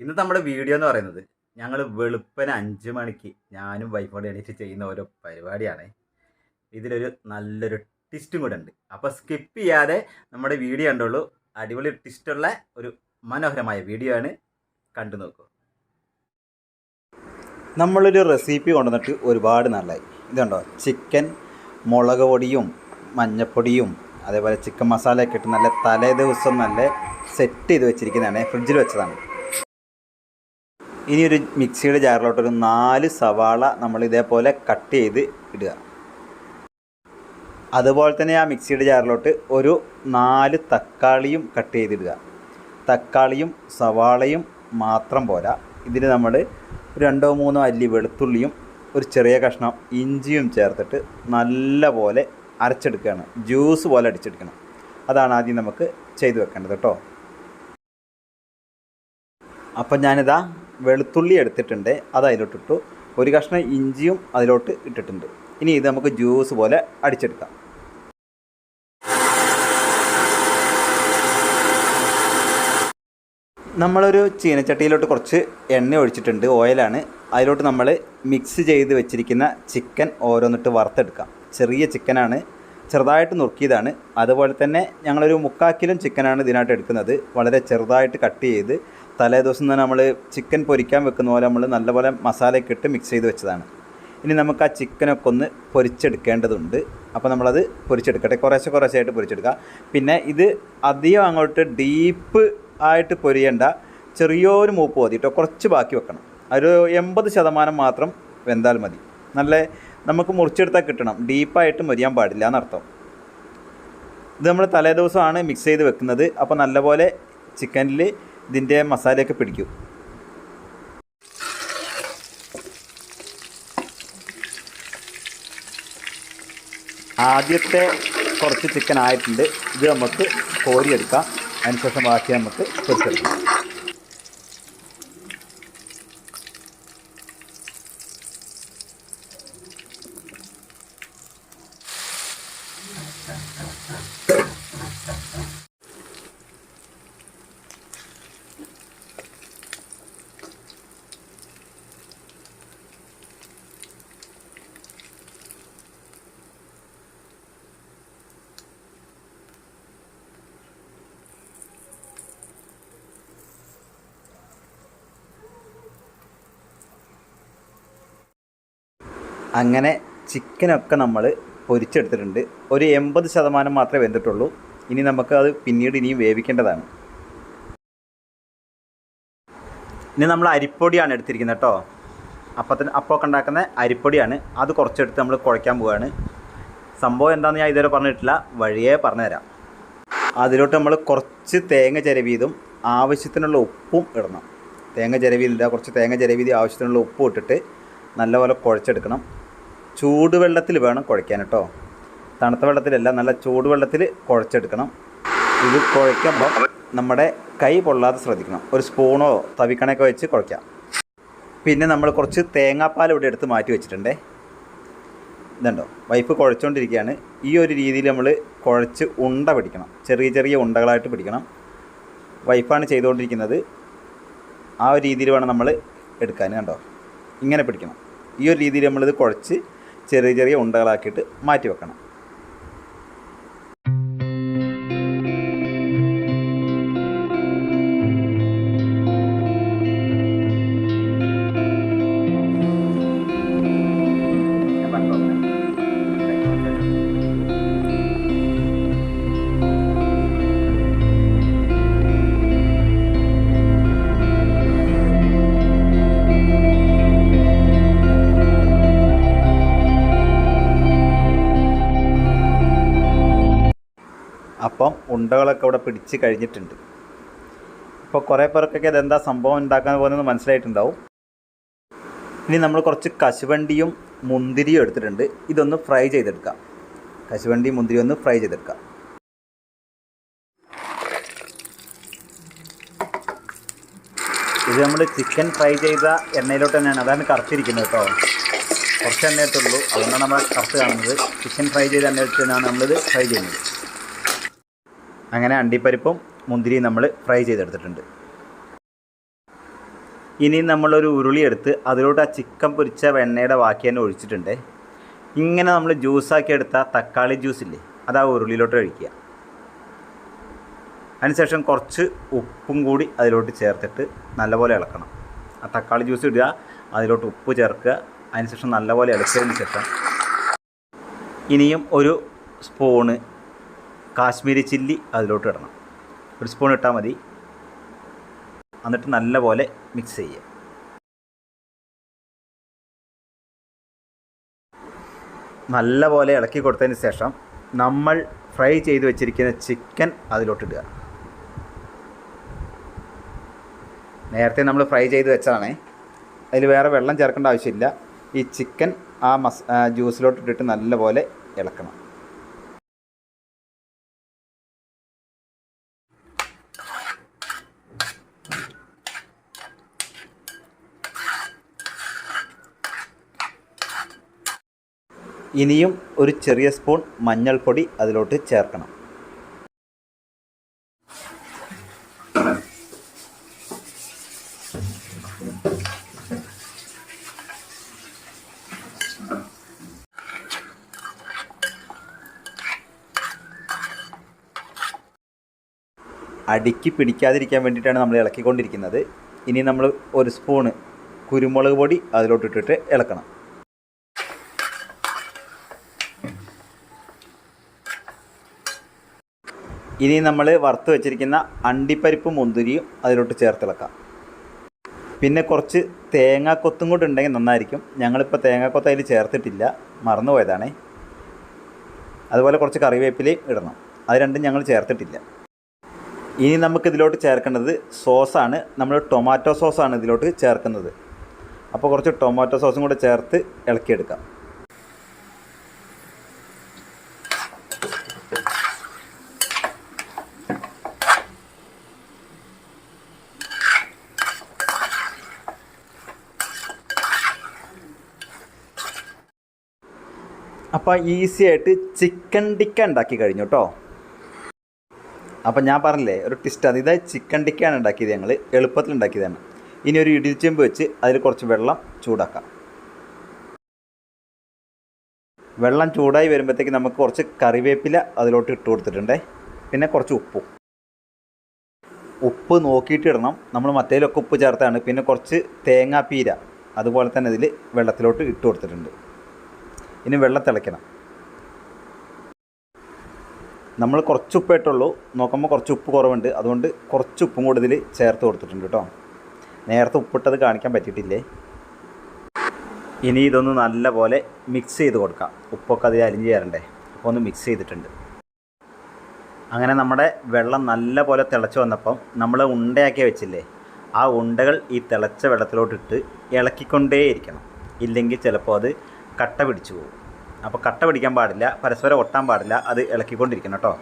ഇന്നത്തെ നമ്മുടെ വീഡിയോ എന്ന് പറയുന്നത് ഞങ്ങൾ വെളുപ്പന അഞ്ച് മണിക്ക് ഞാനും വൈഫോട് എണീറ്റ് ചെയ്യുന്ന ഓരോ പരിപാടിയാണ്. ഇതിലൊരു നല്ലൊരു ട്വിസ്റ്റും കൂടെ ഉണ്ട്. അപ്പോൾ സ്കിപ്പ് ചെയ്യാതെ നമ്മുടെ വീഡിയോ കണ്ടുള്ളൂ. അടിപൊളി ട്വിസ്റ്റുള്ള ഒരു മനോഹരമായ വീഡിയോ ആണ് കണ്ടു നോക്കൂ. നമ്മളൊരു റെസിപ്പി കൊണ്ടുവന്നിട്ട് ഒരുപാട് നാളായി. ഇതുണ്ടോ? ചിക്കൻ മുളക് പൊടിയും മഞ്ഞപ്പൊടിയും അതേപോലെ ചിക്കൻ മസാലയൊക്കെ ഇട്ട് നല്ല തലേ ദിവസം നല്ല സെറ്റ് ചെയ്ത് വെച്ചിരിക്കുന്നതാണ്. ഫ്രിഡ്ജിൽ വെച്ചതാണ്. ഇനി ഒരു മിക്സിയുടെ ജാറിലോട്ട് ഒരു നാല് സവാള നമ്മൾ ഇതേപോലെ കട്ട് ചെയ്ത് ഇടുക. അതുപോലെ തന്നെ ആ മിക്സിയുടെ ജാറിലോട്ട് ഒരു നാല് തക്കാളിയും കട്ട് ചെയ്തിടുക. തക്കാളിയും സവാളയും മാത്രം പോരാ. ഇതിന് നമ്മൾ രണ്ടോ മൂന്നോ അല്ലി വെളുത്തുള്ളിയും ഒരു ചെറിയ കഷ്ണം ഇഞ്ചിയും ചേർത്തിട്ട് നല്ല പോലെ അരച്ചെടുക്കുകയാണ്. ജ്യൂസ് പോലെ അടിച്ചെടുക്കണം. അതാണ് ആദ്യം നമുക്ക് ചെയ്തു വെക്കേണ്ടത് കേട്ടോ. അപ്പം ഞാനിതാ വെളുത്തുള്ളി എടുത്തിട്ടുണ്ട്. അത് അതിലോട്ടിട്ടു ഒരു കഷ്ണം ഇഞ്ചിയും അതിലോട്ട് ഇട്ടിട്ടുണ്ട്. ഇനി ഇത് നമുക്ക് ജ്യൂസ് പോലെ അടിച്ചെടുക്കാം. നമ്മളൊരു ചീനച്ചട്ടിയിലോട്ട് കുറച്ച് എണ്ണ ഒഴിച്ചിട്ടുണ്ട്. ഓയിലാണ്. അതിലോട്ട് നമ്മൾ മിക്സ് ചെയ്ത് വെച്ചിരിക്കുന്ന ചിക്കൻ ഓരോന്നിട്ട് വറുത്തെടുക്കാം. ചെറിയ ചിക്കനാണ്. ചെറുതായിട്ട് നുറുക്കിയതാണ്. അതുപോലെ തന്നെ ഞങ്ങളൊരു മുക്കാൽ കിലോ ചിക്കനാണ് ഇതിനായിട്ട് എടുക്കുന്നത്. വളരെ ചെറുതായിട്ട് കട്ട് ചെയ്ത് തലേ ദിവസം തന്നെ നമ്മൾ ചിക്കൻ പൊരിക്കാൻ വെക്കുന്ന പോലെ നമ്മൾ നല്ലപോലെ മസാലയൊക്കെ ഇട്ട് മിക്സ് ചെയ്ത് വെച്ചതാണ്. ഇനി നമുക്ക് ആ ചിക്കനൊക്കെ ഒന്ന് പൊരിച്ചെടുക്കേണ്ടതുണ്ട്. അപ്പോൾ നമ്മളത് പൊരിച്ചെടുക്കട്ടെ. കുറേശ്ശെ കുറേശ്ശെയായിട്ട് പൊരിച്ചെടുക്കുക പിന്നെ ഇത് അധികം അങ്ങോട്ട് ഡീപ്പ് ആയിട്ട് പൊരിയേണ്ട ചെറിയൊരു മൂപ്പ് മതി കേട്ടോ കുറച്ച് ബാക്കി വെക്കണം. ഒരു എൺപത് ശതമാനം മാത്രം വെന്താൽ മതി. നല്ല നമുക്ക് മുറിച്ചെടുത്താൽ കിട്ടണം. ഡീപ്പായിട്ട് മൊരിയാൻ പാടില്ല എന്നർത്ഥം. ഇത് നമ്മൾ തലേദിവസമാണ് മിക്സ് ചെയ്ത് വെക്കുന്നത്. അപ്പോൾ നല്ലപോലെ ചിക്കനിൽ ഇതിന്റെ മസാലയൊക്കെ പിടിക്കും. ആദ്യത്തെ കുറച്ച് ചിക്കൻ ആയിട്ടുണ്ട്. ഇത് നമുക്ക് കോരിയെടുക്കാം. അതിനുശേഷം ബാക്കി നമുക്ക് പൊരിച്ചെടുക്കാം. അങ്ങനെ ചിക്കനൊക്കെ നമ്മൾ പൊരിച്ചെടുത്തിട്ടുണ്ട്. ഒരു എൺപത് ശതമാനം മാത്രമേ വെന്തിട്ടുള്ളൂ. ഇനി നമുക്ക് അത് പിന്നീട് ഇനിയും വേവിക്കേണ്ടതാണ്. ഇനി നമ്മൾ അരിപ്പൊടിയാണ് എടുത്തിരിക്കുന്നത് കേട്ടോ. അപ്പത്തിന് അപ്പമൊക്കെ ഉണ്ടാക്കുന്ന അരിപ്പൊടിയാണ്. അത് കുറച്ചെടുത്ത് നമ്മൾ കുഴയ്ക്കാൻ പോവുകയാണ് സംഭവം എന്താണെന്ന് ഞാൻ ഇതുവരെ പറഞ്ഞിട്ടില്ല. വഴിയേ പറഞ്ഞുതരാം. അതിലോട്ട് നമ്മൾ കുറച്ച് തേങ്ങ ചിരവീതും ആവശ്യത്തിനുള്ള ഉപ്പും ഇടണം. തേങ്ങ ചിരവീതില്ല കുറച്ച് തേങ്ങ ചിരവീതി ആവശ്യത്തിനുള്ള ഉപ്പും ഇട്ടിട്ട് നല്ലപോലെ കുഴച്ചെടുക്കണം. ചൂടുവെള്ളത്തിൽ വേണം കുഴയ്ക്കാൻ കേട്ടോ. തണുത്ത വെള്ളത്തിലല്ല നല്ല ചൂടുവെള്ളത്തിൽ കുഴച്ചെടുക്കണം. ഇത് കുഴയ്ക്കുമ്പോൾ നമ്മുടെ കൈ പൊള്ളാതെ ശ്രദ്ധിക്കണം. ഒരു സ്പൂണോ തവിക്കണയൊക്കെ വെച്ച് കുഴയ്ക്കാം. പിന്നെ നമ്മൾ കുറച്ച് തേങ്ങാപ്പാൽ ഇവിടെ എടുത്ത് മാറ്റി വെച്ചിട്ടുണ്ടേ. ഇതുണ്ടോ? വൈഫ് കുഴച്ചുകൊണ്ടിരിക്കുകയാണ് ഈ ഒരു രീതിയിൽ നമ്മൾ കുഴച്ച് ഉണ്ട പിടിക്കണം. ചെറിയ ചെറിയ ഉണ്ടകളായിട്ട് പിടിക്കണം. വൈഫാണ് ചെയ്തുകൊണ്ടിരിക്കുന്നത്. ആ ഒരു രീതിയിൽ വേണം നമ്മൾ എടുക്കാൻ കണ്ടോ? ഇങ്ങനെ പിടിക്കണം. ഈ ഒരു രീതിയിൽ നമ്മളിത് കുഴച്ച് ചെറിയ ചെറിയ ഉണ്ടകളാക്കിയിട്ട് മാറ്റി വെക്കണം ഉണ്ടകളൊക്കെ അവിടെ പിടിച്ച് കഴിഞ്ഞിട്ടുണ്ട്. ഇപ്പോൾ കുറേ പേർക്കൊക്കെ ഇതെന്താ സംഭവം ഉണ്ടാക്കാൻ പോകുന്നത് മനസ്സിലായിട്ടുണ്ടാവും. ഇനി നമ്മൾ കുറച്ച് കശുവണ്ടിയും മുന്തിരിയും എടുത്തിട്ടുണ്ട്. ഇതൊന്ന് ഫ്രൈ ചെയ്തെടുക്കാം. കശുവണ്ടി മുന്തിരി ഒന്ന് ഫ്രൈ ചെയ്തെടുക്കാം. ഇത് നമ്മൾ ചിക്കൻ ഫ്രൈ ചെയ്ത എണ്ണയിലോട്ട് തന്നെയാണ്. അതാണ് കറുത്തിരിക്കുന്നത് കേട്ടോ. കുറച്ച് എണ്ണയത്തുള്ളൂ അതുകൊണ്ടാണ് നമ്മൾ കറുത്ത് കാണുന്നത്. ചിക്കൻ ഫ്രൈ ചെയ്ത എണ്ണയിലോട്ട് തന്നെയാണ് നമ്മളിത് ഫ്രൈ ചെയ്യുന്നത്. അങ്ങനെ അണ്ടിപ്പരിപ്പും മുന്തിരിയും നമ്മൾ ഫ്രൈ ചെയ്തെടുത്തിട്ടുണ്ട്. ഇനി നമ്മളൊരു ഉരുളി എടുത്ത് അതിലോട്ട് ആ ചിക്കൻ പൊരിച്ച വെണ്ണയുടെ ബാക്കി തന്നെ ഒഴിച്ചിട്ടുണ്ട്. ഇങ്ങനെ നമ്മൾ ജ്യൂസാക്കി എടുത്ത തക്കാളി ജ്യൂസില്ലേ അത് ആ ഉരുളിയിലോട്ട് ഒഴിക്കുക. അതിനുശേഷം കുറച്ച് ഉപ്പും കൂടി അതിലോട്ട് ചേർത്തിട്ട് നല്ലപോലെ ഇളക്കണം. ആ തക്കാളി ജ്യൂസ് ഇടുക അതിലോട്ട് ഉപ്പ് ചേർക്കുക അതിനുശേഷം നല്ലപോലെ ഇളക്കിയതിന് ശേഷം ഇനിയും ഒരു സ്പൂണ് കാശ്മീരി ചില്ലി അതിലോട്ട് ഇടണം. ഒരു സ്പൂൺ ഇട്ടാൽ മതി. എന്നിട്ട് നല്ലപോലെ മിക്സ് ചെയ്യുക. നല്ലപോലെ ഇളക്കി കൊടുത്തതിന് ശേഷം നമ്മൾ ഫ്രൈ ചെയ്ത് വെച്ചിരിക്കുന്ന ചിക്കൻ അതിലോട്ടിടുക നേരത്തെ നമ്മൾ ഫ്രൈ ചെയ്ത് വെച്ചതാണ്. അതിൽ വേറെ വെള്ളം ചേർക്കേണ്ട ആവശ്യമില്ല. ഈ ചിക്കൻ ആ മസ് ജ്യൂസിലോട്ട് ഇട്ടിട്ട് നല്ലപോലെ ഇളക്കണം. ഇനിയും ഒരു ചെറിയ സ്പൂൺ മഞ്ഞൾപ്പൊടി അതിലോട്ട് ചേർക്കണം. അടുക്കി പിടിക്കാതിരിക്കാൻ വേണ്ടിയിട്ടാണ് നമ്മൾ ഇളക്കിക്കൊണ്ടിരിക്കുന്നത്. ഇനി നമ്മൾ ഒരു സ്പൂണ് കുരുമുളക് പൊടി അതിലോട്ടിട്ടിട്ട് ഇളക്കണം. ഇനി നമ്മൾ വറുത്ത് വെച്ചിരിക്കുന്ന അണ്ടിപ്പരിപ്പ് മുന്തിരിയും അതിലോട്ട് ചേർത്തിളക്കാം. പിന്നെ കുറച്ച് തേങ്ങാക്കൊത്തും കൂടെ ഉണ്ടെങ്കിൽ നന്നായിരിക്കും. ഞങ്ങളിപ്പോൾ തേങ്ങാക്കൊത്ത് അതിൽ ചേർത്തിട്ടില്ല. മറന്നുപോയതാണേ അതുപോലെ കുറച്ച് കറിവേപ്പിലയും ഇടണം. അത് രണ്ടും ഞങ്ങൾ ചേർത്തിട്ടില്ല. ഇനി നമുക്ക് ഇതിലോട്ട് ചേർക്കേണ്ടത് സോസാണ്. നമ്മൾ ടൊമാറ്റോ സോസാണ് ഇതിലോട്ട് ചേർക്കുന്നത്. അപ്പോൾ കുറച്ച് ടൊമാറ്റോ സോസും കൂടെ ചേർത്ത് ഇളക്കിയെടുക്കാം. അപ്പോൾ ഈസി ആയിട്ട് ചിക്കൻ ടിക്ക ഉണ്ടാക്കി കഴിഞ്ഞു കേട്ടോ അപ്പം ഞാൻ പറഞ്ഞില്ലേ ഒരു ട്വിസ്റ്റ് അതായത് ചിക്കൻ ടിക്കയാണ് ഉണ്ടാക്കിയത് ഞങ്ങൾ എളുപ്പത്തിൽ ഉണ്ടാക്കിയതാണ്. ഇനി ഒരു ഇടിച്ചെമ്പ് വെച്ച് അതിൽ കുറച്ച് വെള്ളം ചൂടാക്കാം. വെള്ളം ചൂടായി വരുമ്പോഴത്തേക്ക് നമുക്ക് കുറച്ച് കറിവേപ്പില അതിലോട്ട് ഇട്ട് കൊടുത്തിട്ടുണ്ടേ. പിന്നെ കുറച്ച് ഉപ്പും. ഉപ്പ് നോക്കിയിട്ട് ഇടണം. നമ്മൾ മറ്റേലൊക്കെ ഉപ്പ് ചേർത്താണ്. പിന്നെ കുറച്ച് തേങ്ങാപ്പീര അതുപോലെ തന്നെ ഇതിൽ വെള്ളത്തിലോട്ട് ഇട്ട് കൊടുത്തിട്ടുണ്ട്. ഇനി വെള്ളം തിളയ്ക്കണം നമ്മൾ കുറച്ച് ഉപ്പായിട്ടുള്ളൂ നോക്കുമ്പോൾ കുറച്ച് ഉപ്പ് കുറവുണ്ട്. അതുകൊണ്ട് കുറച്ച് ഉപ്പും കൂടി ഇതിൽ ചേർത്ത് കൊടുത്തിട്ടുണ്ട് കേട്ടോ. നേരത്തെ ഉപ്പിട്ടത് കാണിക്കാൻ പറ്റിയിട്ടില്ലേ? ഇനി ഇതൊന്ന് നല്ലപോലെ മിക്സ് ചെയ്ത് കൊടുക്കാം. ഉപ്പൊക്കെ അതിൽ അലിഞ്ഞ് ചേരണ്ടേ? അപ്പോൾ ഒന്ന് മിക്സ് ചെയ്തിട്ടുണ്ട്. അങ്ങനെ നമ്മുടെ വെള്ളം നല്ലപോലെ തിളച്ച് വന്നപ്പം നമ്മൾ ഉണ്ടയാക്കി വെച്ചില്ലേ? ആ ഉണ്ടകൾ ഈ തിളച്ച വെള്ളത്തിലോട്ടിട്ട് ഇളക്കിക്കൊണ്ടേയിരിക്കണം. ഇല്ലെങ്കിൽ ചിലപ്പോൾ അത് കട്ട പിടിച്ചു പോകും. അപ്പോൾ കട്ട പിടിക്കാൻ പാടില്ല പരസ്പരം ഒട്ടാൻ പാടില്ല അത് ഇളക്കിക്കൊണ്ടിരിക്കണം കേട്ടോ.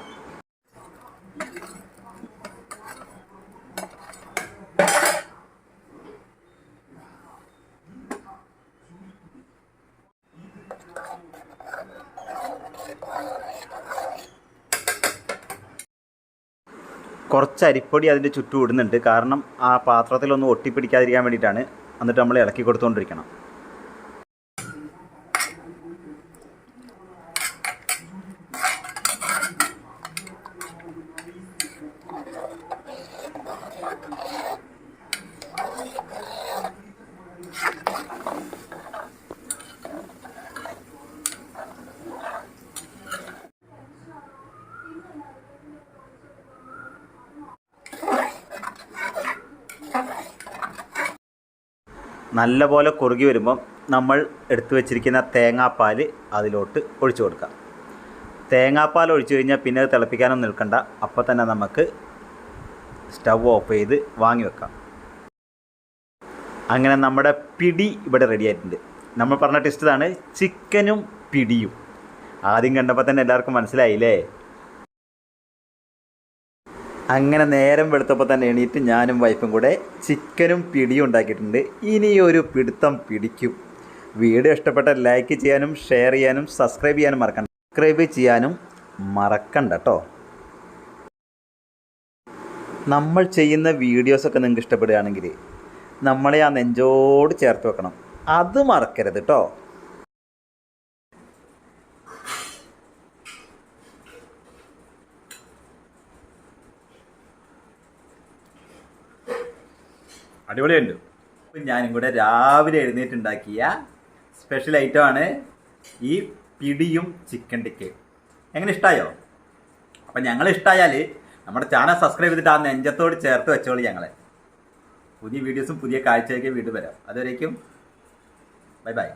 കുറച്ച് അരിപ്പൊടി അതിന്റെ ചുറ്റും ഇടുന്നുണ്ട്. കാരണം ആ പാത്രത്തിലൊന്നും ഒട്ടിപ്പിടിക്കാതിരിക്കാൻ വേണ്ടിയിട്ടാണ്. എന്നിട്ട് നമ്മൾ ഇളക്കി കൊടുത്തുകൊണ്ടിരിക്കണം. നല്ലപോലെ കുറുകി വരുമ്പം നമ്മൾ എടുത്തു വെച്ചിരിക്കുന്ന തേങ്ങാപ്പാൽ അതിലോട്ട് ഒഴിച്ചു കൊടുക്കാം. തേങ്ങാപ്പാൽ ഒഴിച്ചു കഴിഞ്ഞാൽ പിന്നെ അത് നിൽക്കണ്ട. അപ്പോൾ തന്നെ നമുക്ക് സ്റ്റവ് ഓഫ് ചെയ്ത് വാങ്ങി വെക്കാം. അങ്ങനെ നമ്മുടെ പിടി ഇവിടെ റെഡി ആയിട്ടുണ്ട്. നമ്മൾ പറഞ്ഞ ടെസ്റ്റ് ഇതാണ് ചിക്കനും പിടിയും. ആദ്യം കണ്ടപ്പോൾ തന്നെ എല്ലാവർക്കും മനസ്സിലായില്ലേ? അങ്ങനെ നേരം വെളുത്തപ്പോൾ തന്നെ എണീറ്റ് ഞാനും വൈഫും കൂടെ ചിക്കനും പിടിയും ഉണ്ടാക്കിയിട്ടുണ്ട്. ഇനി ഒരു പിടുത്തം പിടിക്കും. വീഡിയോ ഇഷ്ടപ്പെട്ട ലൈക്ക് ചെയ്യാനും ഷെയർ ചെയ്യാനും സബ്സ്ക്രൈബ് ചെയ്യാനും മറക്കണ്ട. സബ്സ്ക്രൈബ് ചെയ്യാനും മറക്കണ്ട കേട്ടോ നമ്മൾ ചെയ്യുന്ന വീഡിയോസൊക്കെ നിങ്ങൾക്ക് ഇഷ്ടപ്പെടുകയാണെങ്കിൽ നമ്മളെ ആ നെഞ്ചോട് ചേർത്ത് വെക്കണം. അത് മറക്കരുത് കേട്ടോ അടിപൊളിയുണ്ട്. ഞാനും കൂടെ രാവിലെ എഴുന്നേറ്റുണ്ടാക്കിയ സ്പെഷ്യൽ ഐറ്റമാണ് ഈ പിടിയും ചിക്കൻ ടിക്ക് എങ്ങനെ ഇഷ്ടമായോ അപ്പം ഞങ്ങൾ ഇഷ്ടമായാൽ നമ്മുടെ ചാനൽ സബ്സ്ക്രൈബ് ചെയ്തിട്ട് ആ നെഞ്ചത്തോട് ചേർത്ത് വെച്ചോളൂ ഞങ്ങളെ. പുതിയ വീഡിയോസും പുതിയ കാഴ്ചയൊക്കെ വീണ്ടും വരാം. അതുവരേക്കും ബൈ ബൈ